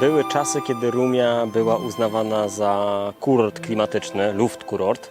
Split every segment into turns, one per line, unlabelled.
Były czasy, kiedy Rumia była uznawana za kurort klimatyczny, Luftkurort.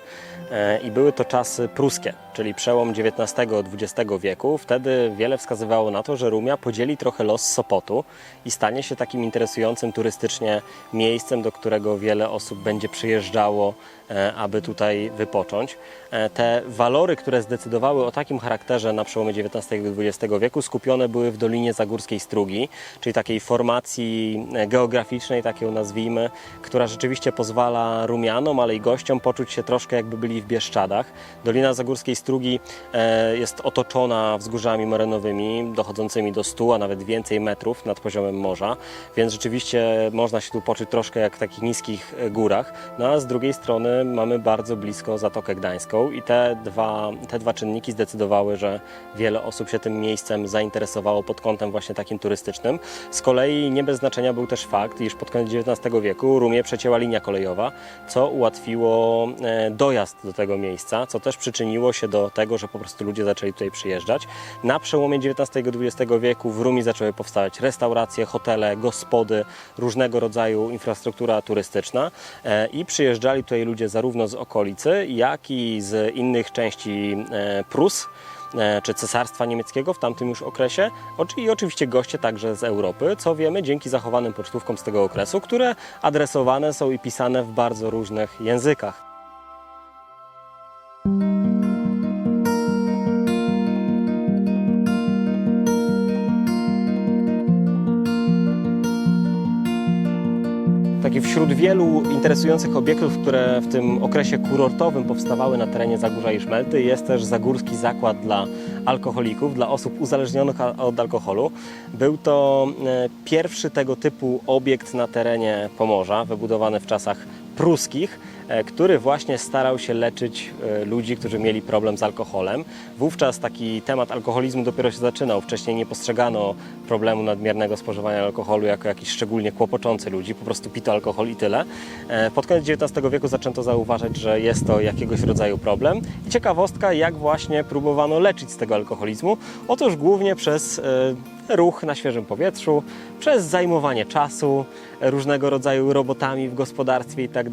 E, I były to czasy pruskie, czyli przełom XIX-XX wieku. Wtedy wiele wskazywało na to, że Rumia podzieli trochę los Sopotu i stanie się takim interesującym turystycznie miejscem, do którego wiele osób będzie przyjeżdżało, e, aby tutaj wypocząć. E, Te walory, które zdecydowały o takim charakterze na przełomie XIX i XX wieku, skupione były w Dolinie Zagórskiej Strugi, czyli takiej formacji geograficznej, tak ją nazwijmy, która rzeczywiście pozwala Rumianom, ale i gościom poczuć się troszkę jakby byli w Bieszczadach. Dolina Zagórskiej Strugi e, jest otoczona wzgórzami morenowymi, dochodzącymi do 100, a nawet więcej metrów nad poziomem morza, więc rzeczywiście można się tu poczuć troszkę jak w takich niskich e, górach. No a z drugiej strony mamy bardzo blisko Zatokę Gdańską i te dwa, te dwa czynniki zdecydowały, że wiele osób się tym miejscem zainteresowało pod kątem właśnie takim turystycznym. Z kolei nie bez znaczenia był też fakt, iż pod koniec XIX wieku Rumie przecięła linia kolejowa, co ułatwiło e, dojazd do tego miejsca, co też przyczyniło się do tego, że po prostu ludzie zaczęli tutaj przyjeżdżać. Na przełomie XIX i XX wieku w Rumi zaczęły powstawać restauracje, hotele, gospody, różnego rodzaju infrastruktura turystyczna e, i przyjeżdżali tutaj ludzie zarówno z okolicy, jak i z innych części e, Prus e, czy Cesarstwa Niemieckiego w tamtym już okresie i oczywiście goście także z Europy, co wiemy dzięki zachowanym pocztówkom z tego okresu, które adresowane są i pisane w bardzo różnych językach. Wśród wielu interesujących obiektów, które w tym okresie kurortowym powstawały na terenie Zagórza i Szmelty, jest też Zagórski Zakład dla alkoholików, dla osób uzależnionych od alkoholu. Był to e, pierwszy tego typu obiekt na terenie Pomorza, wybudowany w czasach pruskich, e, który właśnie starał się leczyć e, ludzi, którzy mieli problem z alkoholem. Wówczas taki temat alkoholizmu dopiero się zaczynał. Wcześniej nie postrzegano problemu nadmiernego spożywania alkoholu jako jakiś szczególnie kłopoczący ludzi, po prostu pito alkohol i tyle. E, Pod koniec XIX wieku zaczęto zauważać, że jest to jakiegoś rodzaju problem. I ciekawostka, jak właśnie próbowano leczyć z tego alkoholizmu. Otóż głównie przez ruch na świeżym powietrzu, przez zajmowanie czasu, różnego rodzaju robotami w gospodarstwie i tak.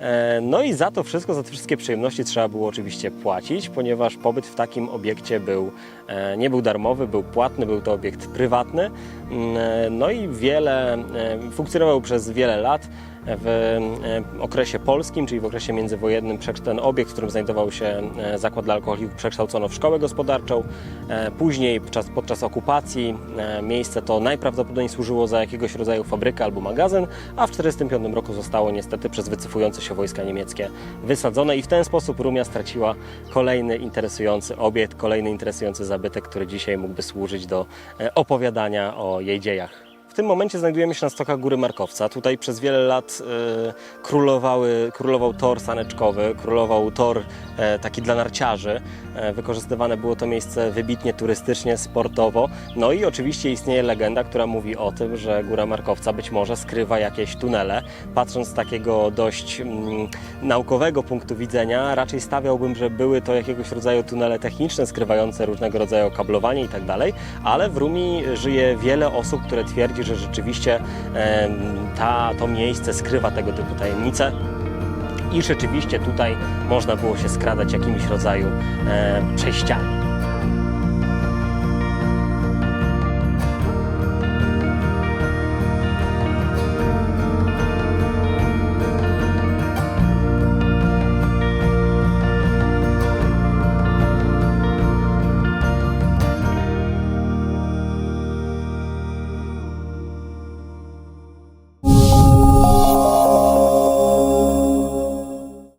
E, No i za to wszystko, za te wszystkie przyjemności trzeba było oczywiście płacić, ponieważ pobyt w takim obiekcie był, e, nie był darmowy, był płatny, był to obiekt prywatny. Mm, e, No i wiele, funkcjonował przez wiele lat w e, okresie polskim, czyli w okresie międzywojennym, ten obiekt, w którym znajdował się e, zakład dla alkoholików, przekształcono w szkołę gospodarczą. E, Później, podczas, podczas okupacji, miejsce to najprawdopodobniej służyło za jakiegoś rodzaju fabrykę albo magazyn, a w 1945 roku zostało niestety przez wycofujące się wojska niemieckie wysadzone i w ten sposób Rumia straciła kolejny interesujący obiekt, kolejny interesujący zabytek, który dzisiaj mógłby służyć do opowiadania o jej dziejach. W tym momencie znajdujemy się na stokach Góry Markowca. Tutaj przez wiele lat e, królowały, królował tor saneczkowy, królował tor e, taki dla narciarzy. E, wykorzystywane było to miejsce wybitnie turystycznie, sportowo. No i oczywiście istnieje legenda, która mówi o tym, że Góra Markowca być może skrywa jakieś tunele. Patrząc z takiego dość mm, naukowego punktu widzenia, raczej stawiałbym, że były to jakiegoś rodzaju tunele techniczne, skrywające różnego rodzaju kablowanie i tak dalej, ale w Rumi żyje wiele osób, które twierdzi, że rzeczywiście ta, to miejsce skrywa tego typu tajemnice. I rzeczywiście tutaj można było się skradać jakimś rodzaju przejściami.